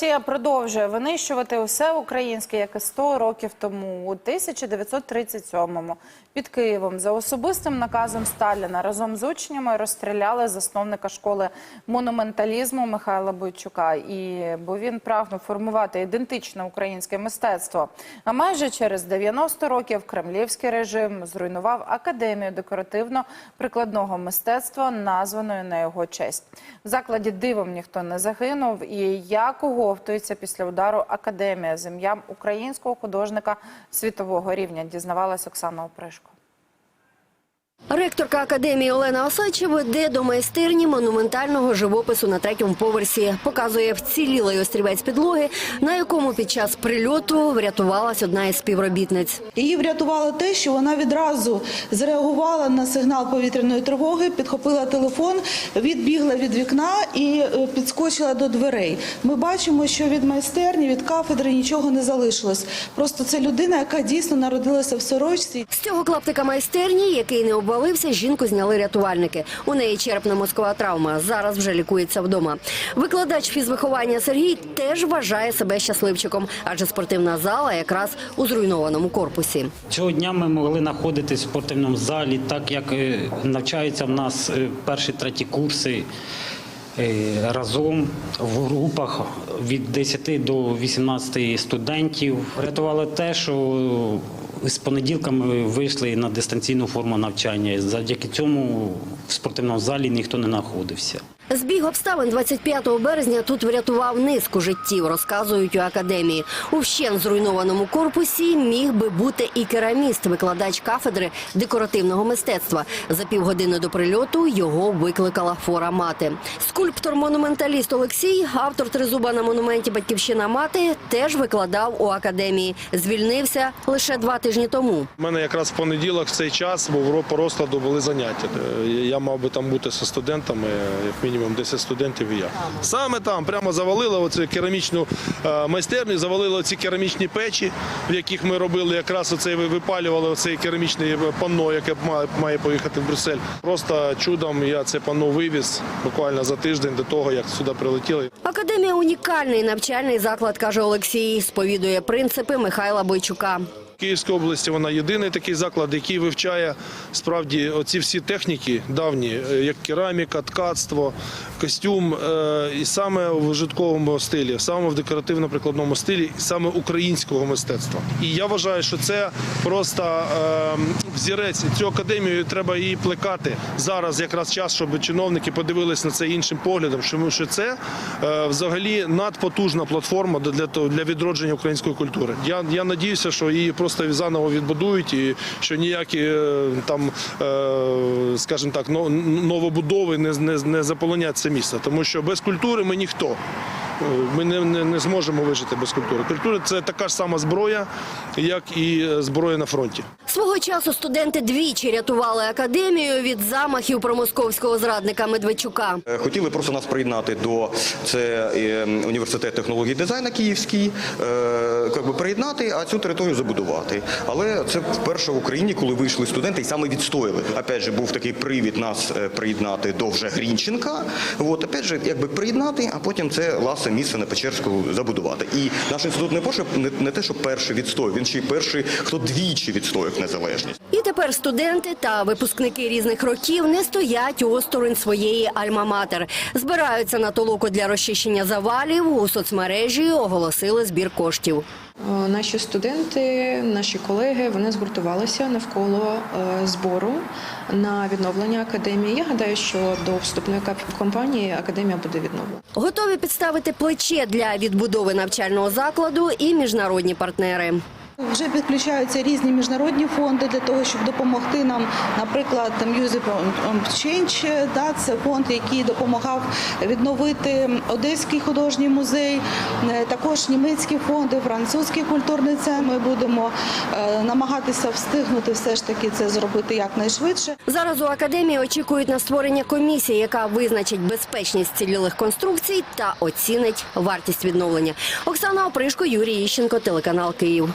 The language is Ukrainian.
Росія продовжує винищувати усе українське, як і 100 років тому, у 1937-му. Під Києвом за особистим наказом Сталіна разом з учнями розстріляли засновника школи монументалізму Михайла Бойчука. І бо він прагнув формувати ідентичне українське мистецтво. А майже через 90 років кремлівський режим зруйнував академію декоративно-прикладного мистецтва, названою на його честь. В закладі дивом ніхто не загинув. І як оговтується після удару академія з українського художника світового рівня, дізнавалась Оксана Опришко. Ректорка академії Олена Осадча веде до майстерні монументального живопису на третьому поверсі. Показує вцілілий острівець підлоги, на якому під час прильоту врятувалась одна із співробітниць. Її врятувало те, що вона відразу зреагувала на сигнал повітряної тривоги, підхопила телефон, відбігла від вікна і е, підскочила до дверей. Ми бачимо, що від майстерні, від кафедри нічого не залишилось. Просто це людина, яка дійсно народилася в сорочці. З цього клаптика майстерні, який не обвалився, жінку зняли рятувальники. У неї черепно-мозкова травма. Зараз вже лікується вдома. Викладач фізвиховання Сергій теж вважає себе щасливчиком, адже спортивна зала якраз у зруйнованому корпусі. Цього дня ми могли знаходитись в спортивному залі, так як е, навчаються в нас е, перші треті курси е, разом в групах від 10 до 18 студентів. Рятувало те, що з понеділка ми вийшли на дистанційну форму навчання. Завдяки цьому в спортивному залі ніхто не знаходився. Збіг обставин 25 березня тут врятував низку життів, розказують у академії. У вщен зруйнованому корпусі міг би бути і кераміст, викладач кафедри декоративного мистецтва. За півгодини до прильоту його викликала фора мати. Скульптор-монументаліст Олексій, автор тризуба на монументі Батьківщина мати, теж викладав у академії. Звільнився лише два тижні тому. У мене якраз в понеділок в цей час був по розкладу були заняття. Е, Я мав би там бути зі студентами, як мінімум 10 студентів і я. Саме там прямо завалили оцю керамічну е, майстерню, завалили ці керамічні печі, в яких ми робили якраз оцей випалювали оцей керамічне панно, яке має поїхати в Брюссель. Просто чудом я це панно вивіз буквально за тиждень до того, як сюди прилетіли. Академія унікальний навчальний заклад, каже Олексій. Сповідує принципи Михайла Бойчука. Київській області вона єдиний такий заклад, який вивчає справді оці всі техніки давні, е, як кераміка, ткацтво, костюм, е, і саме в житковому стилі, саме в декоративно-прикладному стилі, і саме українського мистецтва. І я вважаю, що це просто е, взірець. Цю академію треба її плекати зараз. Якраз час, щоб чиновники подивились на це іншим поглядом, тому що це е, взагалі надпотужна платформа для для відродження української культури. Я я надіюся, що її просто заново відбудують, і що ніякі е, там, е, скажімо так, новобудови не, не, не заполонять це місце, тому що без культури ми ніхто. Е, Ми не, не, не зможемо вижити без культури. Культура це така ж сама зброя, як і зброя на фронті. Свого часу студенти двічі рятували академію від замахів промосковського зрадника Медведчука. Е, Хотіли просто нас приєднати до це е, університет технологій і дизайну Київський, е, як би приєднати, а цю територію забудувати. Але це вперше в Україні, коли вийшли студенти і саме відстояли. Опять же, був такий привід нас приєднати до вже Грінченка. От опять же, якби приєднати, а потім це власне місце на Печерську забудувати. І наш інститут не поше не, те, що перший відстояв, він ще й перший, хто двічі відстояв незалежність. І тепер студенти та випускники різних років не стоять осторонь своєї альма-матер. Збираються на толоку для розчищення завалів. У соцмережі оголосили збір коштів. Е, Наші студенти, наші колеги, вони згуртувалися навколо е, збору на відновлення академії. Я гадаю, що до вступної кампанії академія буде відновлена. Готові підставити плече для відбудови навчального закладу і міжнародні партнери. Вже підключаються різні міжнародні фонди для того, щоб допомогти нам, наприклад, Music on Change, да, це фонд, який допомагав відновити Одеський художній музей, е, також німецькі фонди, французький культурний центр. Ми будемо е, намагатися встигнути все ж таки це зробити якнайшвидше. Зараз у академії очікують на створення комісії, яка визначить безпечність цілілих конструкцій та оцінить вартість відновлення. Оксана Опришко, Юрій Іщенко, телеканал Київ.